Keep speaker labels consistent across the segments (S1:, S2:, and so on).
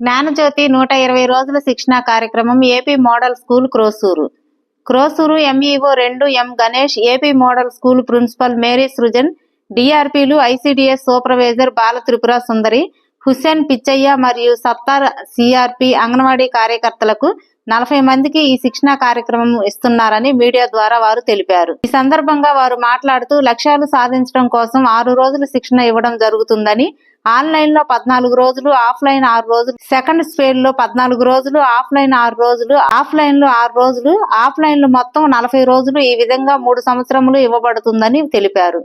S1: జ్ఞానజ్యోతి నూట ఇరవై రోజుల శిక్షణ కార్యక్రమం AP model school Krosuru. Krosuru MEO రెండు M Ganesh AP model school principal Mary Srujan డిఆర్పీలు ICDS supervisor Bala Tripura Sundari Hussain Pichaiah మరియు సత్తార్ సిఆర్పి అంగన్వాడీ కార్యకర్తలకు నలభై మందికి ఈ శిక్షణ కార్యక్రమం ఇస్తున్నారని మీడియా ద్వారా వారు తెలిపారు. ఈ సందర్భంగా వారు మాట్లాడుతూ లక్ష్యాలు సాధించడం కోసం ఆరు రోజులు శిక్షణ ఇవ్వడం జరుగుతుందని ఆన్లైన్లో పద్నాలుగు రోజులు ఆఫ్లైన్ ఆరు రోజులు సెకండ్ స్పేర్లో పద్నాలుగు రోజులు ఆఫ్లైన్ ఆరు రోజులు ఆఫ్లైన్లో ఆరు రోజులు ఆఫ్లైన్లో మొత్తం నలభై రోజులు ఈ విధంగా మూడు సంవత్సరములు ఇవ్వబడుతుందని తెలిపారు.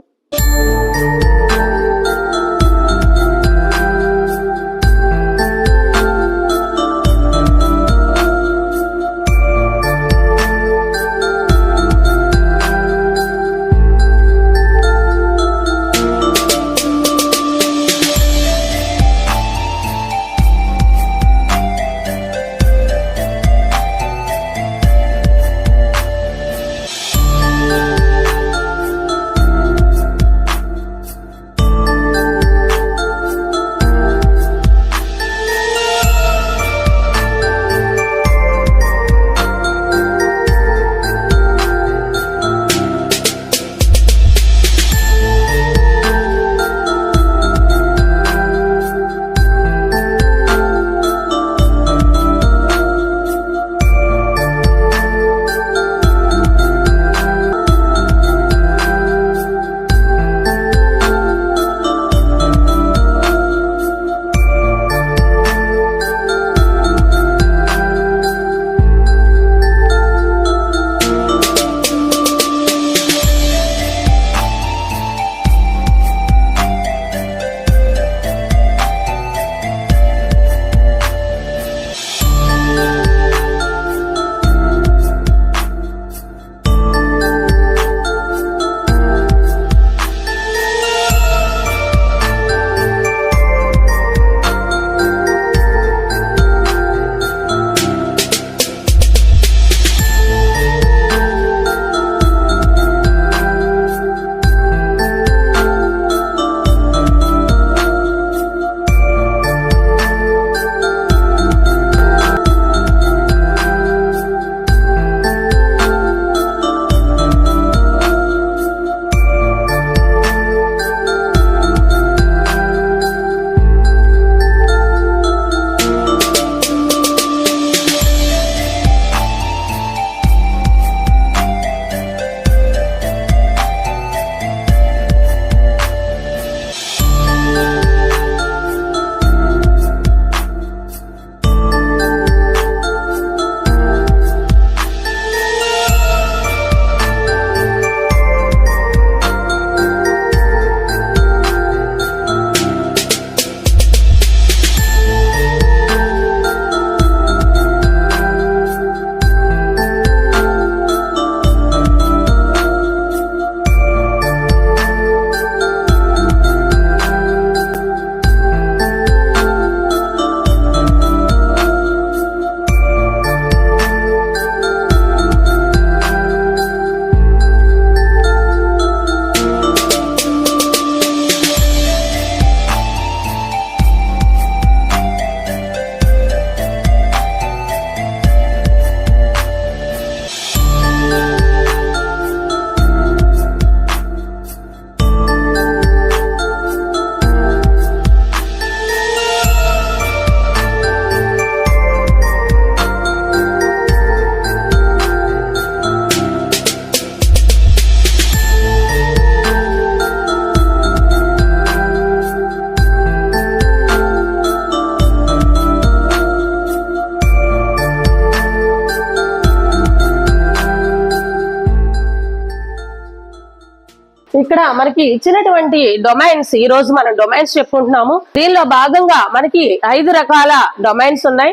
S2: ఇక్కడ మనకి ఇచ్చినటువంటి డొమైన్స్ ఈ రోజు మనం డొమైన్స్ చెప్పుకుంటున్నాము. దీనిలో భాగంగా మనకి ఐదు రకాల డొమైన్స్ ఉన్నాయి.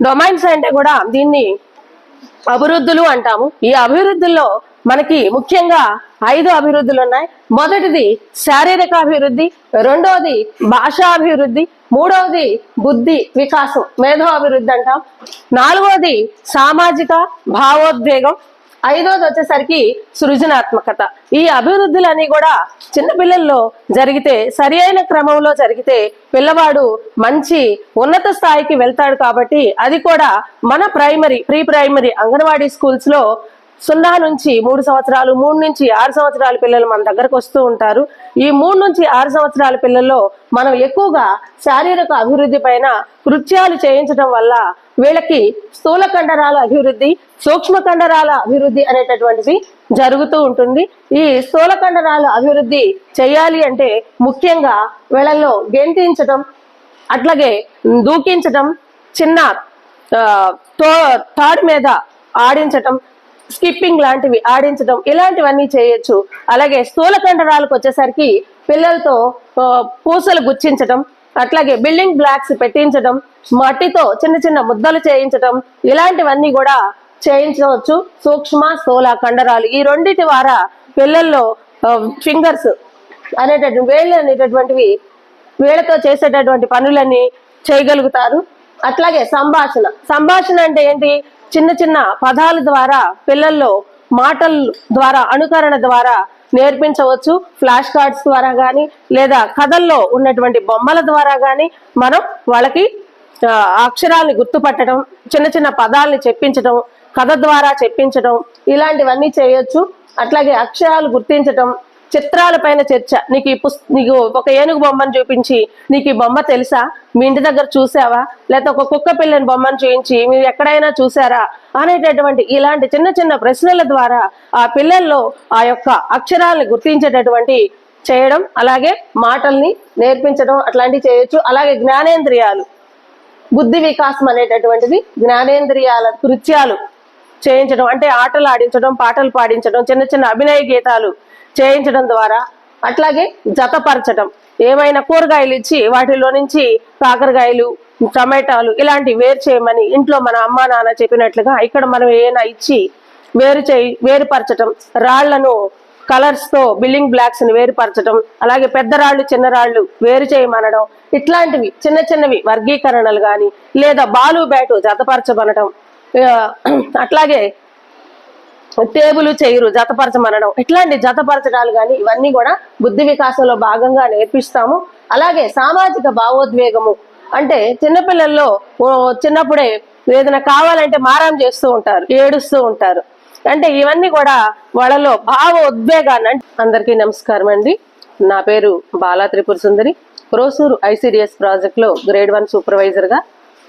S2: డొమైన్స్ అంటే కూడా దీన్ని అభివృద్ధులు అంటాము. ఈ అభివృద్ధుల్లో మనకి ముఖ్యంగా ఐదు అభివృద్ధులు ఉన్నాయి. మొదటిది శారీరక అభివృద్ధి రెండవది భాషా అభివృద్ధి మూడవది బుద్ధి వికాసం మేధో అభివృద్ధి అంటాం. నాలుగవది సామాజిక భావోద్వేగం ఐదోది వచ్చేసరికి సృజనాత్మకత. ఈ అభివృద్ధులన్నీ కూడా చిన్నపిల్లల్లో జరిగితే సరి అయిన క్రమంలో జరిగితే పిల్లవాడు మంచి ఉన్నత స్థాయికి వెళ్తాడు కాబట్టి అది కూడా మన ప్రైమరీ ప్రీ ప్రైమరీ అంగన్వాడీ స్కూల్స్లో సున్నా నుంచి మూడు సంవత్సరాలు మూడు నుంచి ఆరు సంవత్సరాల పిల్లలు మన దగ్గరకు వస్తూ ఉంటారు. ఈ మూడు నుంచి ఆరు సంవత్సరాల పిల్లల్లో మనం ఎక్కువగా శారీరక అభివృద్ధి పైన కృత్యాలు చేయించడం వల్ల వీళ్ళకి స్థూల కండరాల అభివృద్ధి సూక్ష్మ కండరాల అభివృద్ధి అనేటటువంటిది జరుగుతూ ఉంటుంది. ఈ స్థూల కండరాల అభివృద్ధి చేయాలి అంటే ముఖ్యంగా వీళ్ళల్లో గెంతించడం అట్లాగే దూకించటం చిన్న తో తాడు మీద ఆడించటం స్కిప్పింగ్ లాంటివి ఆడించడం ఇలాంటివన్నీ చేయొచ్చు. అలాగే స్థూల కండరాలకు వచ్చేసరికి పిల్లలతో పూసలు గుచ్చించడం అట్లాగే బిల్డింగ్ బ్లాక్స్ పెట్టించడం మట్టితో చిన్న చిన్న ముద్దలు చేయించడం ఇలాంటివన్నీ కూడా చేయించవచ్చు. సూక్ష్మ స్థూల కండరాలు. ఈ రెండింటి ద్వారా పిల్లల్లో ఫింగర్స్ అనేటటువంటి వేళ్ళు అనేటటువంటివి వీళ్ళతో చేసేటటువంటి పనులన్నీ చేయగలుగుతారు. అట్లాగే సంభాషణ. సంభాషణ అంటే ఏంటి? చిన్న చిన్న పదాల ద్వారా పిల్లల్లో మాటల ద్వారా అనుకరణ ద్వారా నేర్పించవచ్చు. ఫ్లాష్ కార్డ్స్ ద్వారా కానీ లేదా కథల్లో ఉన్నటువంటి బొమ్మల ద్వారా కానీ మనం వాళ్ళకి అక్షరాల్ని గుర్తుపట్టడం చిన్న చిన్న పదాల్ని చెప్పించడం కథ ద్వారా చెప్పించడం ఇలాంటివన్నీ చేయొచ్చు. అట్లాగే అక్షరాలు గుర్తించడం చిత్రాల పైన చర్చ. నీకు ఈ పుస్ నీకు ఒక ఏనుగు బొమ్మను చూపించి నీకు ఈ బొమ్మ తెలుసా? మీ ఇంటి దగ్గర చూసావా? లేకపోతే ఒక కుక్క పిల్లని బొమ్మను చూపించి మీరు ఎక్కడైనా చూసారా? అనేటటువంటి ఇలాంటి చిన్న చిన్న ప్రశ్నల ద్వారా ఆ పిల్లల్లో ఆ యొక్క అక్షరాలను గుర్తించేటటువంటి చేయడం అలాగే మాటల్ని నేర్పించడం అట్లాంటివి చేయొచ్చు. అలాగే జ్ఞానేంద్రియాలు. బుద్ధి వికాసం అనేటటువంటిది జ్ఞానేంద్రియాల కృత్యాలు. చేయించడం అంటే ఆటలు ఆడించడం పాటలు పాడించడం చిన్న చిన్న అభినయ గీతాలు చేయించడం ద్వారా అట్లాగే జతపరచడం. ఏమైనా కూరగాయలు ఇచ్చి వాటిలో నుంచి కాకరకాయలు టమాటాలు ఇలాంటి వేరు చేయమని ఇంట్లో మన అమ్మా నాన్న చెప్పినట్లుగా ఇక్కడ మనం ఏమైనా ఇచ్చి వేరు చేయి వేరుపరచటం రాళ్ళను కలర్స్తో బిల్డింగ్ బ్లాక్స్ని వేరుపరచడం అలాగే పెద్ద రాళ్ళు చిన్న రాళ్ళు వేరు చేయమనడం ఇట్లాంటివి చిన్న చిన్నవి వర్గీకరణలు కానీ లేదా బాలు బ్యాటు జతపరచమనడం అట్లాగే టేబుల్ చేయరు జతపరచమనడం. ఇట్లాంటి జతపరచడాలు కానీ ఇవన్నీ కూడా బుద్ధి వికాసంలో భాగంగా నేర్పిస్తాము. అలాగే సామాజిక భావోద్వేగము. అంటే చిన్నపిల్లల్లో ఓ చిన్నప్పుడే ఏదైనా కావాలంటే మారం చేస్తూ ఉంటారు ఏడుస్తూ ఉంటారు. అంటే ఇవన్నీ కూడా వాళ్ళలో భావ ఉద్వేగాన్ని అంటే అందరికీ నమస్కారం అండి. నా పేరు బాలా త్రిపుర సుందరి. క్రోసూరు ఐసిడిఎస్ ప్రాజెక్ట్లో గ్రేడ్ వన్ సూపర్వైజర్గా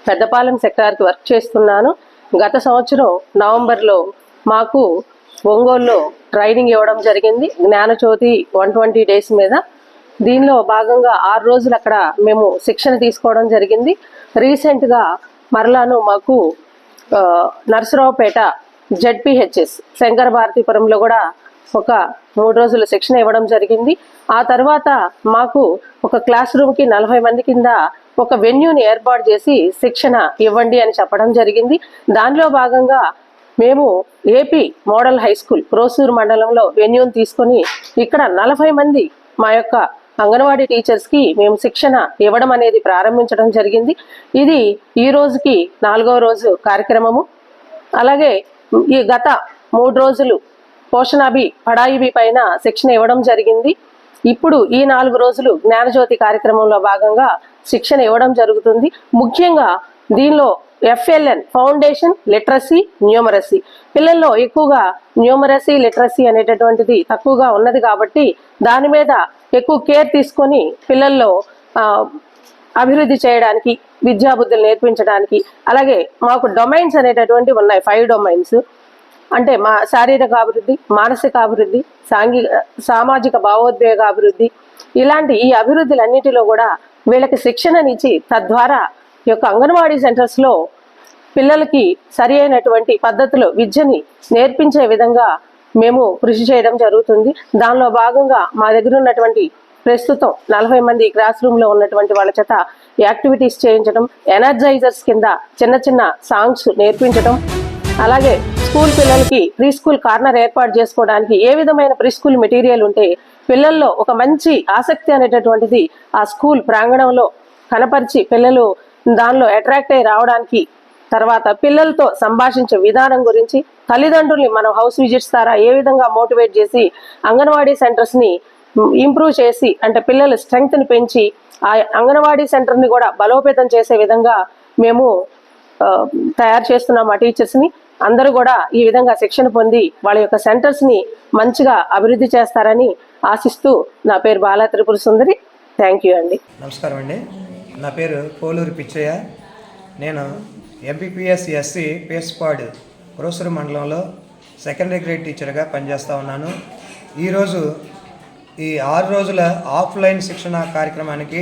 S2: పెద్దపాలెం సెక్టార్కి వర్క్ చేస్తున్నాను. గత సంవత్సరం నవంబర్లో మాకు ఒంగోలులో ట్రైనింగ్ ఇవ్వడం జరిగింది. జ్ఞానజ్యోతి వన్ ట్వంటీ డేస్ మీద. దీనిలో భాగంగా ఆరు రోజులు అక్కడ మేము శిక్షణ తీసుకోవడం జరిగింది. రీసెంట్గా మరలాను మాకు నర్సరావుపేట జడ్పిహెచ్ఎస్ శంకర భారతీపురంలో కూడా ఒక మూడు రోజులు శిక్షణ ఇవ్వడం జరిగింది. ఆ తర్వాత మాకు ఒక క్లాస్ రూమ్కి నలభై మంది కింద ఒక వెన్యూని ఏర్పాటు చేసి శిక్షణ ఇవ్వండి అని చెప్పడం జరిగింది. దానిలో భాగంగా మేము AP model high school Rosuru మండలంలో వెన్యూని తీసుకొని ఇక్కడ నలభై మంది మా యొక్క అంగన్వాడీ టీచర్స్కి మేము శిక్షణ ఇవ్వడం అనేది ప్రారంభించడం జరిగింది. ఇది ఈ రోజుకి నాలుగవ రోజు కార్యక్రమము. అలాగే ఈ గత మూడు రోజులు పోషణాభి పడాయిబి పైన శిక్షణ ఇవ్వడం జరిగింది. ఇప్పుడు ఈ నాలుగు రోజులు జ్ఞానజ్యోతి కార్యక్రమంలో భాగంగా శిక్షణ ఇవ్వడం జరుగుతుంది. ముఖ్యంగా దీనిలో ఎఫ్ఎల్ఎన్ ఫౌండేషన్ లిటరసీ న్యూమరసీ. పిల్లల్లో ఎక్కువగా న్యూమరసీ లిటరసీ అనేటటువంటిది తక్కువగా ఉన్నది కాబట్టి దాని మీద ఎక్కువ కేర్ తీసుకొని పిల్లల్లో అభివృద్ధి చేయడానికి విద్యాబుద్ధులు నేర్పించడానికి అలాగే మాకు డొమైన్స్ అనేటటువంటి ఉన్నాయి ఫైవ్ డొమైన్స్. అంటే మా శారీరక అభివృద్ధి మానసిక అభివృద్ధి సాంఘిక సామాజిక భావోద్వేగ అభివృద్ధి ఇలాంటి ఈ అభివృద్ధులన్నిటిలో కూడా వీళ్ళకి శిక్షణనిచ్చి తద్వారా ఈ యొక్క అంగన్వాడీ సెంటర్స్లో పిల్లలకి సరి అయినటువంటి పద్ధతిలో విద్యని నేర్పించే విధంగా మేము కృషి చేయడం జరుగుతుంది. దానిలో భాగంగా మా దగ్గర ఉన్నటువంటి ప్రస్తుతం నలభై మంది క్లాస్ రూమ్లో ఉన్నటువంటి వాళ్ళ చేత యాక్టివిటీస్ చేయించడం ఎనర్జైజర్స్ కింద చిన్న చిన్న సాంగ్స్ నేర్పించడం అలాగే స్కూల్ పిల్లలకి ప్రీ స్కూల్ కార్నర్ ఏర్పాటు చేసుకోవడానికి ఏ విధమైన ప్రీ స్కూల్ మెటీరియల్ ఉంటే పిల్లల్లో ఒక మంచి ఆసక్తి అనేటటువంటిది ఆ స్కూల్ ప్రాంగణంలో కనపరిచి పిల్లలు దానిలో అట్రాక్ట్ అయి రావడానికి తర్వాత పిల్లలతో సంభాషించే విధానం గురించి తల్లిదండ్రుల్ని మనం హౌస్ విజిట్స్ ద్వారా ఏ విధంగా మోటివేట్ చేసి అంగన్వాడీ సెంటర్స్ని ఇంప్రూవ్ చేసి అంటే పిల్లల స్ట్రెంగ్త్ని పెంచి ఆ అంగన్వాడీ సెంటర్ని కూడా బలోపేతం చేసే విధంగా మేము తయారు చేస్తున్నాం ఆ టీచర్స్ని అందరూ కూడా ఈ విధంగా శిక్షణ పొంది వాళ్ళ యొక్క సెంటర్స్ని మంచిగా అభివృద్ధి చేస్తారని ఆశిస్తూ నా పేరు బాలా త్రిపుర సుందరి. థ్యాంక్ యూ అండి.
S3: నమస్కారం అండి. నా పేరు పోలూరు పిచ్చయ్య. నేను ఎంపీపీఎస్ ఎస్సి పేస్పాడ్ కురోసూరు మండలంలో సెకండరీ గ్రేడ్ టీచర్గా పనిచేస్తూ ఉన్నాను. ఈరోజు ఈ ఆరు రోజుల ఆఫ్లైన్ శిక్షణ కార్యక్రమానికి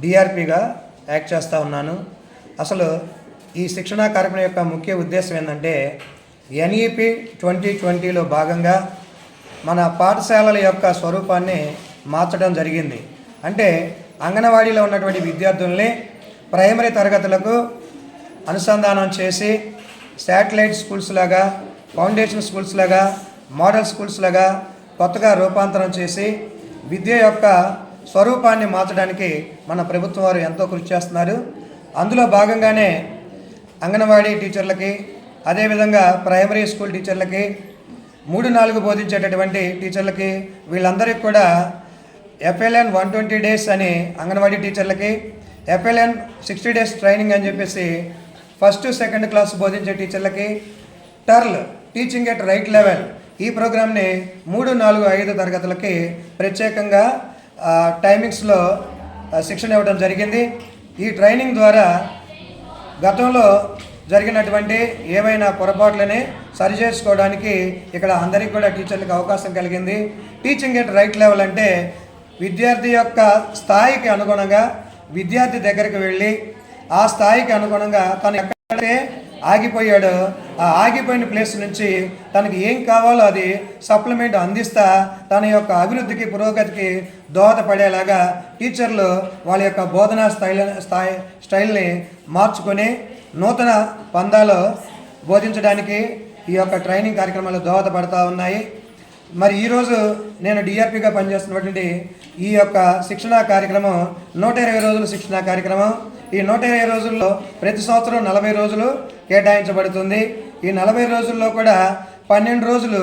S3: డిఆర్పిగా యాక్ట్ చేస్తూ ఉన్నాను. అసలు ఈ శిక్షణా కార్యక్రమం యొక్క ముఖ్య ఉద్దేశం ఏంటంటే ఎన్ఈపి ట్వంటీ ట్వంటీలో భాగంగా మన పాఠశాలల యొక్క స్వరూపాన్ని మార్చడం జరిగింది. అంటే అంగన్వాడీలో ఉన్నటువంటి విద్యార్థుల్ని ప్రైమరీ తరగతులకు అనుసంధానం చేసి శాటిలైట్ స్కూల్స్ లాగా ఫౌండేషన్ స్కూల్స్ లాగా మోడల్ స్కూల్స్ లాగా కొత్తగా రూపాంతరం చేసి విద్య యొక్క స్వరూపాన్ని మార్చడానికి మన ప్రభుత్వం వారు ఎంతో కృషి చేస్తున్నారు. అందులో భాగంగానే అంగన్వాడీ టీచర్లకి అదేవిధంగా ప్రైమరీ స్కూల్ టీచర్లకి మూడు నాలుగు బోధించేటటువంటి టీచర్లకి వీళ్ళందరికీ కూడా ఎఫ్ఎల్ఎన్ వన్ ట్వంటీ డేస్ అని అంగన్వాడీ టీచర్లకి ఎఫ్ఎల్ఎన్ సిక్స్టీ డేస్ ట్రైనింగ్ అని చెప్పేసి ఫస్ట్ సెకండ్ క్లాస్ బోధించే టీచర్లకి TaRL teaching at right level ఈ ప్రోగ్రామ్ని మూడు నాలుగు ఐదు తరగతులకి ప్రత్యేకంగా టైమింగ్స్లో శిక్షణ ఇవ్వడం జరిగింది. ఈ ట్రైనింగ్ ద్వారా గతంలో జరిగినటువంటి ఏవైనా పొరపాట్లని సరిచేసుకోవడానికి ఇక్కడ అందరికీ కూడా టీచర్లకు అవకాశం కలిగింది. టీచింగ్ ఎట్ రైట్ లెవెల్ అంటే విద్యార్థి యొక్క స్థాయికి అనుగుణంగా విద్యార్థి దగ్గరికి వెళ్ళి ఆ స్థాయికి అనుగుణంగా తను ఎక్కడైతే ఆగిపోయాడో. ఆ ఆగిపోయిన ప్లేస్ నుంచి తనకి ఏం కావాలో అది సప్లిమెంట్ అందిస్తా తన యొక్క అభివృద్ధికి పురోగతికి దోహదపడేలాగా టీచర్లు వాళ్ళ యొక్క బోధనా స్థాయి స్థాయి స్టైల్ని మార్చుకొని నూతన పందాలో బోధించడానికి ఈ యొక్క ట్రైనింగ్ కార్యక్రమాలు దోహదపడతా ఉన్నాయి. మరి ఈరోజు నేను డిఆర్పిగా పనిచేస్తున్నటువంటి ఈ యొక్క శిక్షణా కార్యక్రమం నూట ఇరవై రోజుల శిక్షణా కార్యక్రమం. ఈ నూట ఇరవై రోజుల్లో ప్రతి సంవత్సరం నలభై రోజులు కేటాయించబడుతుంది. ఈ నలభై రోజుల్లో కూడా పన్నెండు రోజులు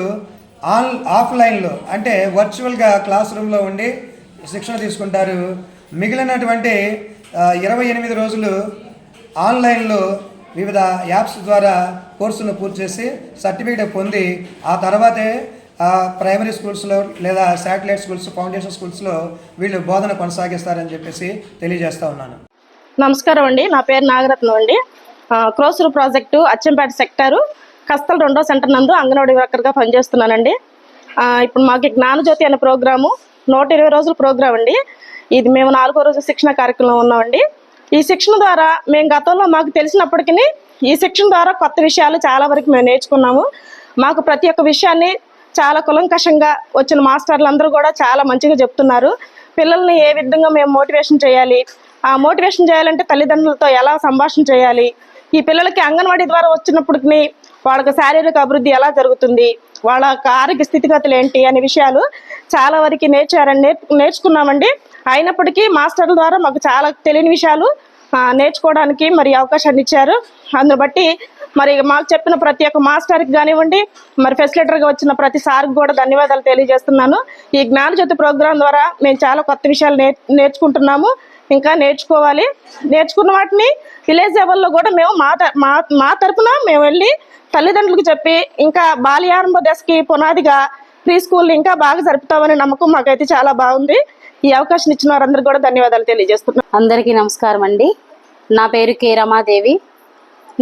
S3: ఆన్ ఆఫ్లైన్లో అంటే వర్చువల్గా క్లాస్ రూమ్లో ఉండి శిక్షణ తీసుకుంటారు. మిగిలినటువంటి ఇరవై ఎనిమిది రోజులు ఆన్లైన్లో వివిధ యాప్స్ ద్వారా కోర్సును పూర్తి చేసి సర్టిఫికేట్ పొంది ఆ తర్వాతే ప్రైమరీ స్కూల్స్లో లేదా శాటిలైట్ స్కూల్స్ ఫౌండేషన్ స్కూల్స్లో వీళ్ళు బోధన కొనసాగిస్తారని చెప్పేసి తెలియజేస్తా ఉన్నాను.
S4: నమస్కారం అండి. నా పేరు నాగరత్నం అండి. ఆ, క్రోసూరు ప్రాజెక్టు అచ్చంపేట సెక్టారు కస్తల్ రెండో సెంటర్ నందు అంగన్వాడీ వర్కర్గా పనిచేస్తున్నానండి. ఇప్పుడు మాకు జ్ఞానజ్యోతి అనే ప్రోగ్రాము నూట ఇరవై రోజుల ప్రోగ్రాం అండి. ఇది మేము నాలుగో రోజు శిక్షణ కార్యక్రమం ఉన్నామండి. ఈ శిక్షణ ద్వారా మేము గతంలో మాకు తెలిసినప్పటికీ ఈ శిక్షణ ద్వారా కొత్త విషయాలు చాలా వరకు మేము నేర్చుకున్నాము. మాకు ప్రతి ఒక్క విషయాన్ని చాలా కులంకషంగా వచ్చిన మాస్టర్లు అందరూ కూడా చాలా మంచిగా చెప్తున్నారు. పిల్లల్ని ఏ విధంగా మేము మోటివేషన్ చేయాలి? ఆ మోటివేషన్ చేయాలంటే తల్లిదండ్రులతో ఎలా సంభాషణ చేయాలి? ఈ పిల్లలకి అంగన్వాడీ ద్వారా వచ్చినప్పటికి వాళ్ళకి శారీరక అభివృద్ధి ఎలా జరుగుతుంది? వాళ్ళ యొక్క ఆరోగ్య స్థితిగతులు ఏంటి అనే విషయాలు చాలా వరకు నేర్చారని నేర్చుకున్నామండి. అయినప్పటికీ మాస్టర్ల ద్వారా మాకు చాలా తెలియని విషయాలు నేర్చుకోవడానికి మరి అవకాశాన్ని ఇచ్చారు. అందును బట్టి మరి మాకు చెప్పిన ప్రతి ఒక్క మాస్టర్కి కానివ్వండి మరి ఫెసిలిటర్గా వచ్చిన ప్రతి సార్కి కూడా ధన్యవాదాలు తెలియజేస్తున్నాను. ఈ జ్ఞానజ్యోతి ప్రోగ్రాం ద్వారా మేము చాలా కొత్త విషయాలు నేర్ నేర్చుకుంటున్నాము. ఇంకా నేర్చుకోవాలి. నేర్చుకున్న వాటిని విలేజ్ లెవెల్లో కూడా మేము మా త- మా మా తరపున మేము వెళ్ళి తల్లిదండ్రులకు చెప్పి ఇంకా బాల్యారంభ దశకి పునాదిగా ప్రీ స్కూల్ ఇంకా బాగా జరుపుతామనే నమ్మకం మాకైతే చాలా బాగుంది. ఈ అవకాశం ఇచ్చిన వారందరికీ కూడా ధన్యవాదాలు తెలియజేస్తున్నాను.
S5: అందరికీ నమస్కారం అండి. నా పేరు కె రమాదేవి.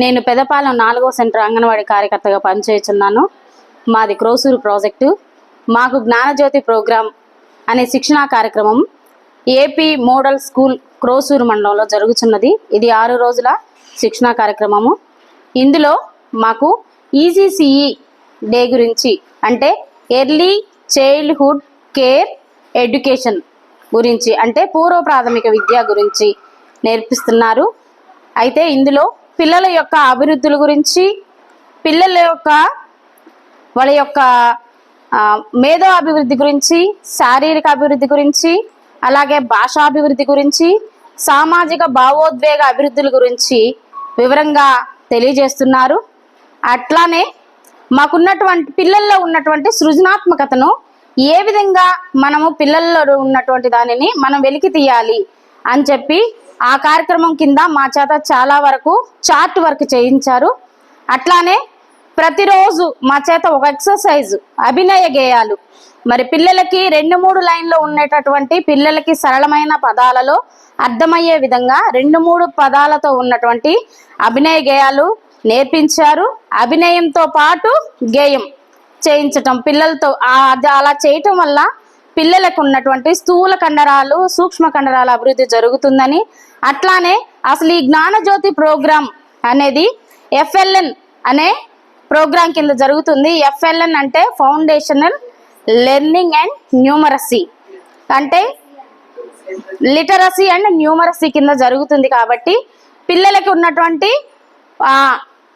S5: నేను పెదపాలెం నాలుగో సెంటర్ అంగన్వాడీ కార్యకర్తగా పనిచేస్తున్నాను. మాది క్రోసూరు ప్రాజెక్టు. మాకు జ్ఞానజ్యోతి ప్రోగ్రాం అనే శిక్షణా కార్యక్రమం ఏపీ మోడల్ స్కూల్ క్రోసూరు మండలంలో జరుగుతున్నది. ఇది ఆరు రోజుల శిక్షణా కార్యక్రమము. ఇందులో మాకు ఈజీసీఈ డే గురించి అంటే ఎర్లీ చైల్డ్హుడ్ కేర్ ఎడ్యుకేషన్ గురించి అంటే పూర్వ ప్రాథమిక విద్య గురించి నేర్పిస్తున్నారు. అయితే ఇందులో పిల్లల యొక్క అభివృద్ధుల గురించి పిల్లల యొక్క వాళ్ళ యొక్క మేధో అభివృద్ధి గురించి శారీరక అభివృద్ధి గురించి అలాగే భాషాభివృద్ధి గురించి సామాజిక భావోద్వేగ అభివృద్ధుల గురించి వివరంగా తెలియజేస్తున్నారు. అట్లానే మాకున్నటువంటి పిల్లల్లో ఉన్నటువంటి సృజనాత్మకతను ఏ విధంగా మనము పిల్లల్లో ఉన్నటువంటి దానిని మనం వెలికి తీయాలి అని చెప్పి ఆ కార్యక్రమం కింద మా చేత చాలా వరకు చార్ట్ వర్క్ చేయించారు. అట్లానే ప్రతిరోజు మా చేత ఒక ఎక్సర్సైజ్ అభినయ గేయాలు. మరి పిల్లలకి రెండు మూడు లైన్లో ఉండేటటువంటి పిల్లలకి సరళమైన పదాలలో అర్థమయ్యే విధంగా రెండు మూడు పదాలతో ఉన్నటువంటి అభినయ గేయాలు నేర్పించారు. అభినయంతో పాటు గేయం చేయించటం పిల్లలతో అది అలా చేయటం వల్ల పిల్లలకు ఉన్నటువంటి స్థూల కండరాలు సూక్ష్మ కండరాల అభివృద్ధి జరుగుతుందని. అట్లానే అసలు ఈ జ్ఞానజ్యోతి ప్రోగ్రాం అనేది ఎఫ్ఎల్ఎన్ అనే ప్రోగ్రాం కింద జరుగుతుంది. ఎఫ్ఎల్ఎన్ అంటే ఫౌండేషనల్ లెర్నింగ్ అండ్ న్యూమరసీ. అంటే లిటరసీ అండ్ న్యూమరసీ కింద జరుగుతుంది కాబట్టి పిల్లలకి ఉన్నటువంటి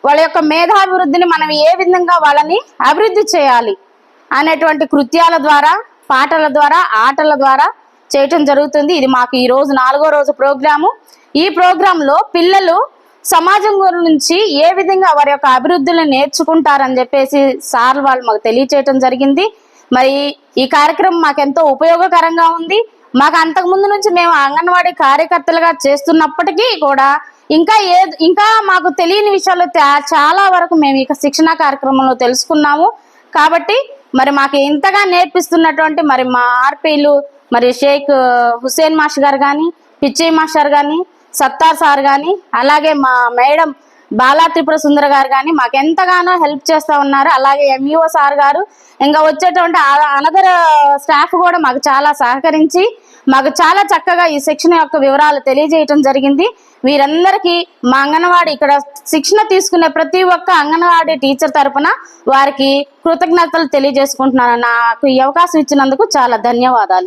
S5: వాళ్ళ యొక్క మేధాభివృద్ధిని మనం ఏ విధంగా వాళ్ళని అభివృద్ధి చేయాలి అనేటువంటి కృత్యాల ద్వారా పాటల ద్వారా ఆటల ద్వారా చేయటం జరుగుతుంది. ఇది మాకు ఈ రోజు నాలుగో రోజు ప్రోగ్రాము. ఈ ప్రోగ్రాంలో పిల్లలు సమాజం గురించి ఏ విధంగా వారి యొక్క అభివృద్ధిని నేర్చుకుంటారని చెప్పేసి సార్ వాళ్ళు మాకు తెలియచేయటం జరిగింది. మరి ఈ కార్యక్రమం మాకెంతో ఉపయోగకరంగా ఉంది. మాకు అంతకు ముందు నుంచి మేము అంగన్వాడీ కార్యకర్తలుగా చేస్తున్నప్పటికీ కూడా ఇంకా ఏ ఇంకా మాకు తెలియని విషయాలు చాలా వరకు మేము ఇక శిక్షణ కార్యక్రమంలో తెలుసుకున్నాము. కాబట్టి మరి మాకు ఇంతగా నేర్పిస్తున్నటువంటి మరి మా ఆర్పీలు మరి షేక్ హుసేన్ మాస్టర్ గారు కానీ పిచ్చయ్య మాస్టర్ కానీ సత్తార్ సార్ కానీ అలాగే మా మేడం బాలా త్రిపుర సుందర గారు కానీ మాకు ఎంతగానో హెల్ప్ చేస్తూ ఉన్నారు. అలాగే ఎంఈఓ సార్ గారు ఇంకా వచ్చేటువంటి అనదర్ స్టాఫ్ కూడా మాకు చాలా సహకరించి మాకు చాలా చక్కగా ఈ శిక్షణ యొక్క వివరాలు తెలియజేయటం జరిగింది. వీరందరికీ మా అంగన్వాడీ ఇక్కడ శిక్షణ తీసుకునే ప్రతి ఒక్క అంగన్వాడీ టీచర్ తరపున వారికి కృతజ్ఞతలు తెలియజేసుకుంటున్నాను. నాకు ఈ అవకాశం ఇచ్చినందుకు చాలా ధన్యవాదాలు.